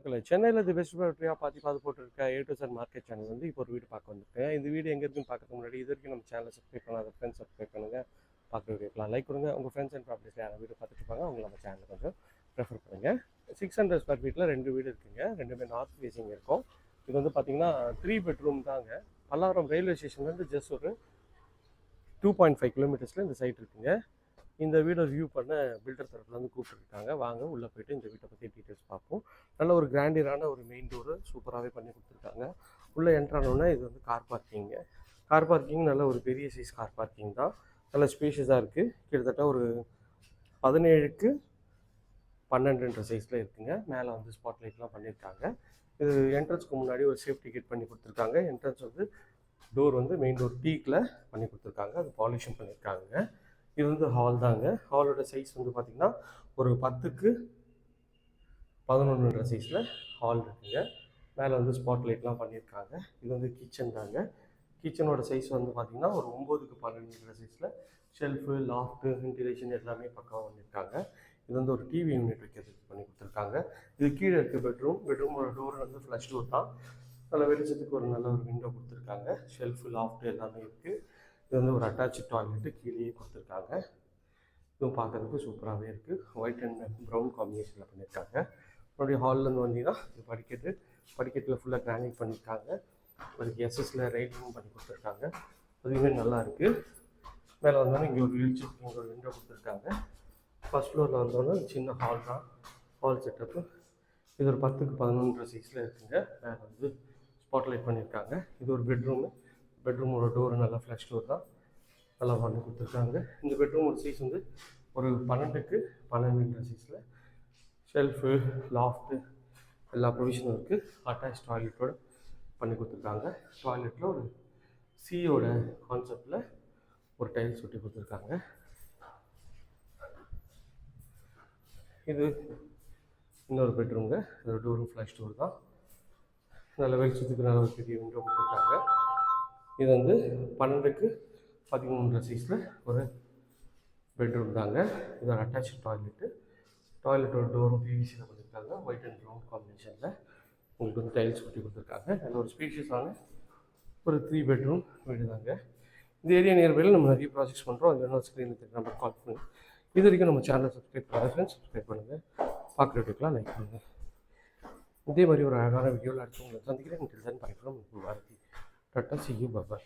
மக்களே சென்னையில் இது பெஸ்ட் ப்ராப்பர்ட்டியாக பார்த்து பார்த்து போட்டுருக்க A to sir market channel வந்து இப்போ ஒரு வீடு பார்க்க வந்திருக்கேன். இந்த வீடு எங்கே இருக்குன்னு பார்க்கறதுக்கு முன்னாடி இது வரைக்கும் நம்ம சேனலை சப்ஸ்கிரைப் பண்ணாத ஃப்ரெண்ட்ஸ் சப்ஸ்கிரைப் பண்ணுங்கள் பார்க்குற வீடியோக்கலாம் லைக் கொடுங்க. உங்கள் ஃப்ரெண்ட்ஸ் அண்ட் ப்ராப்பர்ட்டிஸ் யாரும் வீடு பார்த்துட்டு இருப்பாங்க அவங்க நம்ம சேனலை கொஞ்சம் ப்ரெஃபர் பண்ணுங்கள் சிக்ஸ் ஹண்ட்ரட் ஸ்கொயர் ஃபீட்டில் ரெண்டு வீடு இருக்குங்க. ரெண்டுமே நார்த் ஃபேஸிங் இருக்கும். இது வந்து பார்த்தீங்கன்னா த்ரீ பெட்ரூம் தாங்க. பல்லாவரம் ரயில்வே ஸ்டேஷன்லேருந்து ஜஸ்ட் ஒரு டூ பாயிண்ட் ஃபைவ் கிலோமீட்டர்ஸில் இந்த சைட் இருக்குங்க. இந்த வீடை வியூ பண்ண பில்டர் தரப்புலேருந்து கூப்பிட்டுருக்காங்க. வாங்க உள்ளே போயிட்டு இந்த வீட்டை பற்றி டீட்டெயில்ஸ் பார்ப்போம். நல்ல ஒரு கிராண்டியரான ஒரு மெயின் டோரு சூப்பராகவே பண்ணி கொடுத்துருக்காங்க. உள்ளே என்ட்ரானோன்னா இது வந்து கார் பார்க்கிங்க கார் பார்க்கிங் நல்ல ஒரு பெரிய சைஸ் கார் பார்க்கிங் தான். நல்ல ஸ்பேஷியஸாக இருக்குது கிட்டத்தட்ட ஒரு பதினேழுக்கு பன்னெண்டுன்ற சைஸில் இருக்குங்க. மேலே வந்து ஸ்பாட் லைட்லாம் பண்ணியிருக்காங்க இது என்ட்ரன்ஸ்க்கு முன்னாடி ஒரு சேஃப்டி கேட் பண்ணி கொடுத்துருக்காங்க. என்ட்ரன்ஸ் வந்து டோர் வந்து மெயின் டோர் டீக்கில் பண்ணி கொடுத்துருக்காங்க. அது பாலிஷும் பண்ணியிருக்காங்க இது வந்து ஹால் தாங்க ஹாலோட சைஸ் வந்து பார்த்திங்கன்னா ஒரு பத்துக்கு பதினொன்றுன்ற சைஸில் ஹால் இருக்குங்க. மேலே வந்து ஸ்பாட் லைட்லாம் பண்ணியிருக்காங்க இது வந்து கிச்சன் தாங்க. கிச்சனோட சைஸ் வந்து பார்த்திங்கன்னா ஒரு ஒம்போதுக்கு பன்னெண்டுன்ற சைஸில் ஷெல்ஃபு லாஃப்ட்டு வென்டிலேஷன் எல்லாமே பக்கம் பண்ணியிருக்காங்க இது வந்து ஒரு டிவி யூனிட் வைக்கிறதுக்கு பண்ணி கொடுத்துருக்காங்க. இது கீழே இருக்க பெட்ரூம் பெட்ரூமோட டோர் வந்து ஃப்ளஷ் டோர் தான். நல்ல வெளிச்சத்துக்கு ஒரு நல்ல ஒரு விண்டோ கொடுத்துருக்காங்க. ஷெல்ஃபு லாஃப்ட்டு எல்லாமே இருக்குது இது வந்து ஒரு அட்டாச்சு டாய்லெட்டு கீழேயே கொடுத்துருக்காங்க. இதுவும் பார்க்கறதுக்கு சூப்பராகவே இருக்குது ஒயிட் அண்ட் ப்ரௌன் காம்பினேஷனில் பண்ணியிருக்காங்க. மறுபடியும் ஹால்லேருந்து வந்தீங்கன்னா இது படிக்கட்டு படிக்கட்டில் ஃபுல்லாக கிரானைட் பண்ணியிருக்காங்க. அதுக்கு எஸ்எஸில் ரைட்டிங் பண்ணி கொடுத்துருக்காங்க. அதுவுமே நல்லா இருக்குது மேலே வந்தோன்னே இங்கே ஒரு வெளிச்சம் இங்கே ஒரு விண்டோ கொடுத்துருக்காங்க. ஃபஸ்ட் ஃப்ளோரில் வந்தோன்னே சின்ன ஹால் தான். ஹால் செட்டப்பு இது ஒரு பத்துக்கு பதினொன்றரை சைஸில் இருக்குங்க. மேலே வந்து ஸ்பாட்லைட் பண்ணியிருக்காங்க. இது ஒரு பெட்ரூமு பெட்ரூமோட டோர் நல்லா ஃப்ளஷ் டோர் தான் நல்லா பண்ணி கொடுத்துருக்காங்க. இந்த பெட்ரூமோட சைஸ் வந்து ஒரு பன்னெண்டுக்கு பன்னெண்டுன்ற சைஸில் ஷெல்ஃபு லாஃப்ட்டு எல்லா ப்ரொவிஷனும் இருக்குது அட்டாச் டாய்லெட்டோட பண்ணி கொடுத்துருக்காங்க. டாய்லெட்டில் ஒரு சியோட கான்செப்டில் ஒரு டைல்ஸ் ஒட்டி கொடுத்துருக்காங்க. இது இன்னொரு பெட்ரூம்ங்க இதோட டோரும் ஃப்ளாஷ் டோர் தான். நல்ல வெளிச்சத்துக்கு நல்ல ஒரு பெரிய விண்டோ கொடுத்துருக்காங்க. இது வந்து பன்னெண்டுக்கு பதிமூன்று சைஸில் ஒரு பெட்ரூம் தாங்க. இது ஒரு அட்டாச் டாய்லெட்டு டாய்லெட்டோட டோரும் பிவிசியில் பண்ணியிருக்காங்க ஒயிட் அண்ட் ப்ரௌன் காம்பினேஷனில் உங்களுக்கு வந்து டைல்ஸ் ஒட்டி கொடுத்துருக்காங்க. நல்ல ஒரு ஸ்பீஷியஸான ஒரு த்ரீ பெட்ரூம் வீடு தாங்க. இந்த ஏரியா நியர்பையில் நம்ம நிறைய ப்ராஜெக்ட்ஸ் பண்ணுறோம் அது வேணும் ஸ்க்ரீனில் தெரியும் நம்பர் கால் பண்ணுங்கள் இது வரைக்கும் நம்ம சேனலை சப்ஸ்கிரைப் பண்ணாத ஃப்ரெண்ட்ஸ் சப்ஸ்கிரைப் பண்ணுங்கள் பார்க்குறதுக்கெலாம் லைக் பண்ணுங்கள் இதே மாதிரி ஒரு அழகான வீடியோவில் அடுத்து உங்களை சந்திக்கிறேன். Till then from Bharathi tata see you Baba